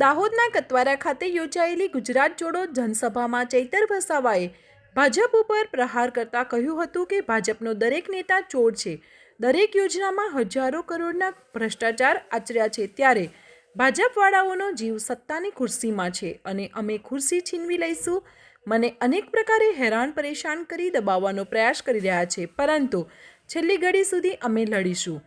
દાહોદના કતવારા ખાતે યોજાયેલી ગુજરાત જોડો જનસભામાં ચૈતર વસાવાએ ભાજપ ઉપર પ્રહાર કરતા કહ્યું હતું કે ભાજપનો દરેક નેતા ચોર છે. દરેક યોજનામાં હજારો કરોડના ભ્રષ્ટાચાર આચર્યા છે ત્યારે ભાજપવાળાઓનો જીવ સત્તાની ખુરશીમાં છે અને અમે ખુરશી છીનવી લઈશું. મને અનેક પ્રકારે હેરાન પરેશાન કરી દબાવવાનો પ્રયાસ કરી રહ્યા છે, પરંતુ છેલ્લી ઘડી સુધી અમે લડીશું.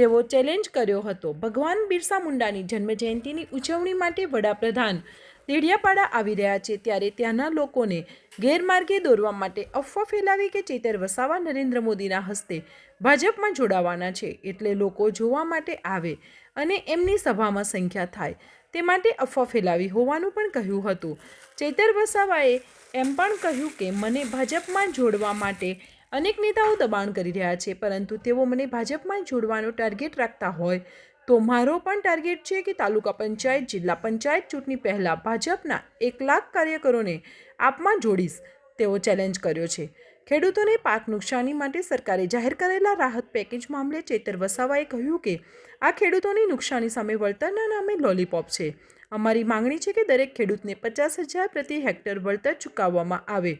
તેવો ચેલેન્જ કર્યો હતો. ભગવાન બિરસા મુંડાની જન્મજયંતિની ઉજવણી માટે વડાપ્રધાન દેડિયાપાડા આવી રહ્યા છે ત્યારે ત્યાંના લોકોને ગેરમાર્ગે દોરવા માટે અફવા ફેલાવી કે ચેતર વસાવા નરેન્દ્ર મોદીના હસ્તે ભાજપમાં જોડાવાના છે એટલે લોકો જોવા માટે આવે અને એમની સભામાં સંખ્યા થાય તે માટે અફવા ફેલાવી હોવાનું પણ કહ્યું હતું. ચેતર વસાવાએ એમ પણ કહ્યું કે, મને ભાજપમાં જોડવા માટે અનેક નેતાઓ દબાણ કરી રહ્યા છે, પરંતુ તેઓ મને ભાજપમાં જોડવાનો ટાર્ગેટ રાખતા હોય. તો મારો પણ ટાર્ગેટ છે કે તાલુકા પંચાયત, જિલ્લા પંચાયત ચૂંટણી પહેલાં ભાજપના એક લાખ કાર્યકરોને આપમાં જોડીશ, તેવો ચેલેન્જ કર્યો છે. ખેડૂતોને પાક નુકસાની માટે સરકારે જાહેર કરેલા રાહત પેકેજ મામલે ચેતર વસાવાએ કહ્યું કે, આ ખેડૂતોની નુકસાની સામે વળતરના નામે લોલીપોપ છે. અમારી માંગણી છે કે દરેક ખેડૂતને પચાસ હજાર પ્રતિ હેક્ટર વળતર ચૂકવવામાં આવે.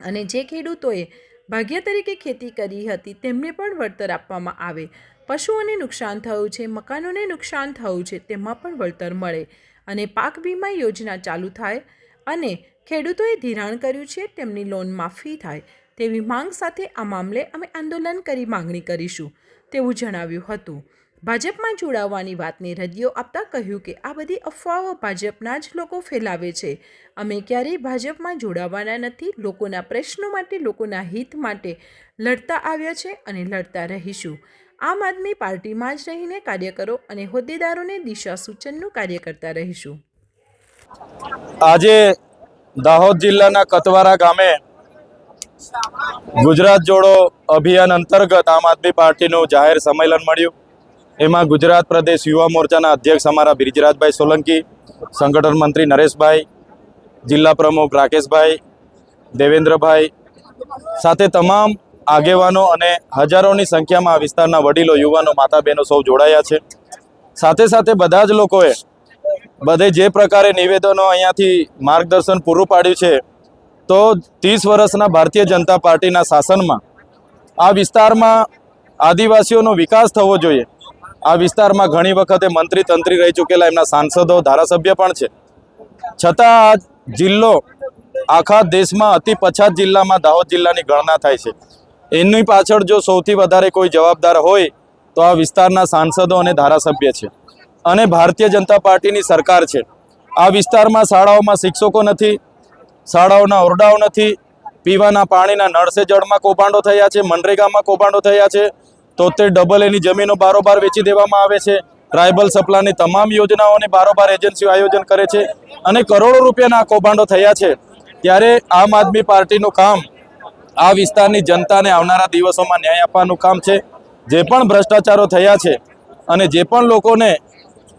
અને જે ખેડૂતોએ ભાગ્ય તરીકે ખેતી કરી હતી, તેમને પણ વળતર આપવામાં આવે. પશુઓને નુકસાન થયું છે, મકાનોને નુકસાન થયું છે, તેમાં પણ વળતર મળે અને પાક વીમા યોજના ચાલુ થાય અને ખેડૂતોએ ધિરાણ કર્યું છે, તેમની લોન માફી થાય તેવી માંગ સાથે આ મામલે અમે આંદોલન કરી માંગણી કરીશું, તેવું જણાવ્યું હતું. ભાજપમાં જોડાવવાની વાતને રદિયો આપતા કહ્યું કે આ બધી અફવાઓ ભાજપના જ લોકો ફેલાવે છે. અમે ક્યારેય ભાજપમાં જોડાવાના નથી. લોકોના પ્રશ્નો માટે, લોકોના હિત માટે લડતા આવ્યા છે અને લડતા રહીશું. આમ આદમી પાર્ટીમાં જ રહીને કાર્યકરો અને હોદ્દેદારોને દિશા સૂચનનું કાર્ય કરતા રહીશું. આજે દાહોદ જિલ્લાના કતવારા ગામે ગુજરાત જોડો અભિયાન અંતર્ગત આમ આદમી પાર્ટીનું જાહેર સંમેલન મળ્યું. એમાં ગુજરાત પ્રદેશ યુવા મોરચાના અધ્યક્ષ અમારા બિરજરાજભાઈ સોલંકી, સંગઠન મંત્રી નરેશભાઈ, જિલ્લા પ્રમુખ રાકેશભાઈ, દેવેન્દ્રભાઈ સાથે તમામ આગેવાનો અને હજારોની સંખ્યામાં આ વિસ્તારના વડીલો, યુવાનો માતા બહેનો સૌ જોડાયા છે. સાથે સાથે બધા જ લોકોએ બધે જે પ્રકારે નિવેદનો અહીંયાથી માર્ગદર્શન પૂરું પાડ્યું છે, તો ત્રીસ વર્ષના ભારતીય જનતા પાર્ટીના શાસનમાં આ વિસ્તારમાં આદિવાસીઓનો વિકાસ થવો જોઈએ. આ વિસ્તારમાં ઘણી વખતે મંત્રી તંત્રી રહી ચૂકેલા, એમના સાંસદો, ધારાસભ્ય પણ છે. છતાં આ જિલ્લો આખા દેશમાં અતિ પછાત જિલ્લામાં દાહોદ જિલ્લાની ગણના થાય છે. એની પાછળ જો સૌથી વધારે કોઈ જવાબદાર હોય, તો આ વિસ્તારના સાંસદો અને ધારાસભ્ય છે. અને ભારતીય જનતા પાર્ટીની સરકાર છે. આ વિસ્તારમાં શાળાઓમાં શિક્ષકો નથી, શાળાઓના ઓરડાઓ નથી, પીવાના પાણીના નળસે જળમાં કૌભાંડો થયા છે, મનરેગામાં કૌભાંડો થયા છે તોતેર ડબલ એની જમીનો બારોબાર વેચી દેવામાં આવે છે. ટ્રાઇબલ સપ્લાયની તમામ યોજનાઓને બારોબાર એજન્સીઓ આયોજન કરે છે અને કરોડો રૂપિયાના કૌભાંડો થયા છે. ત્યારે આમ આદમી પાર્ટીનું કામ આ વિસ્તારની જનતાને આવનારા દિવસોમાં ન્યાય આપવાનું કામ છે. જે પણ ભ્રષ્ટાચારો થયા છે અને જે પણ લોકોને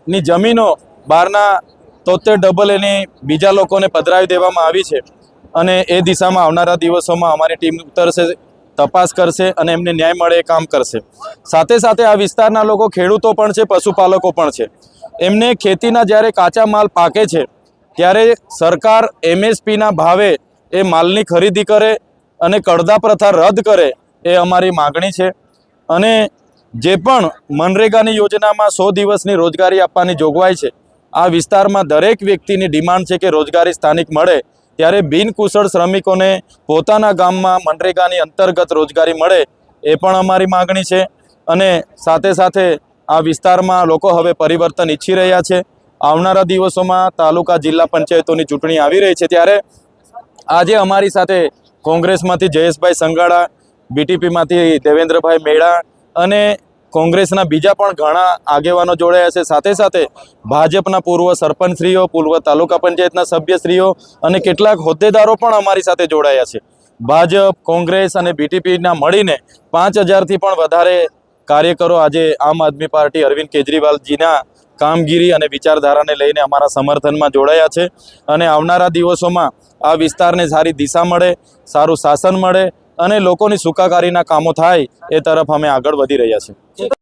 ની જમીનો બહારના તોતેર ડબલ એની બીજા લોકોને પધરાવી દેવામાં આવી છે અને એ દિશામાં આવનારા દિવસોમાં અમારી ટીમ ઉતરશે તપાસ કરશે અને એમને ન્યાય મળે એ કામ કરશે. સાથે સાથે આ વિસ્તારના લોકો ખેડૂતો પણ છે, પશુપાલકો પણ છે. એમને ખેતીના જ્યારે કાચા માલ પાકે છે, ત્યારે સરકાર એમએસપીના ભાવે એ માલની ખરીદી કરે અને કડદા પ્રથા રદ કરે એ અમારી માગણી છે. અને જે પણ મનરેગાની યોજનામાં સો દિવસની રોજગારી આપવાની જોગવાઈ છે, આ વિસ્તારમાં દરેક વ્યક્તિની ડિમાન્ડ છે કે રોજગારી સ્થાનિક મળે ત્યારે બિનકુશળ શ્રમિકોને પોતાના ગામમાં મનરેગાની અંતર્ગત રોજગારી મળે એ પણ અમારી માગણી છે. અને સાથે સાથે આ વિસ્તારમાં લોકો હવે પરિવર્તન ઈચ્છી રહ્યા છે. આવનારા દિવસોમાં તાલુકા જિલ્લા પંચાયતોની ચૂંટણી આવી રહી છે ત્યારે આજે અમારી સાથે કોંગ્રેસમાંથી જયેશભાઈ સંગાડા બીટીપીમાંથી દેવેન્દ્રભાઈ મેળા અને કોંગ્રેસના બીજા પણ ઘણા આગેવાનો જોડાયા છે. સાથે સાથે ભાજપના પૂર્વ સરપંચશ્રીઓ, પૂર્વ તાલુકા પંચાયતના સભ્યશ્રીઓ અને કેટલાક હોદ્દેદારો પણ અમારી સાથે જોડાયા છે. ભાજપ, કોંગ્રેસ અને બીટીપીના મળીને પાંચ હજારથી પણ વધારે કાર્યકરો આજે આમ આદમી પાર્ટી અરવિંદ કેજરીવાલજીના કામગીરી અને વિચારધારાને લઈને અમારા સમર્થનમાં જોડાયા છે. અને આવનારા દિવસોમાં આ વિસ્તારને સારી દિશા મળે, સારું શાસન મળે અને લોકોની સુખાકારીના કામો થાય એ તરફ અમે આગળ વધી રહ્યા છીએ.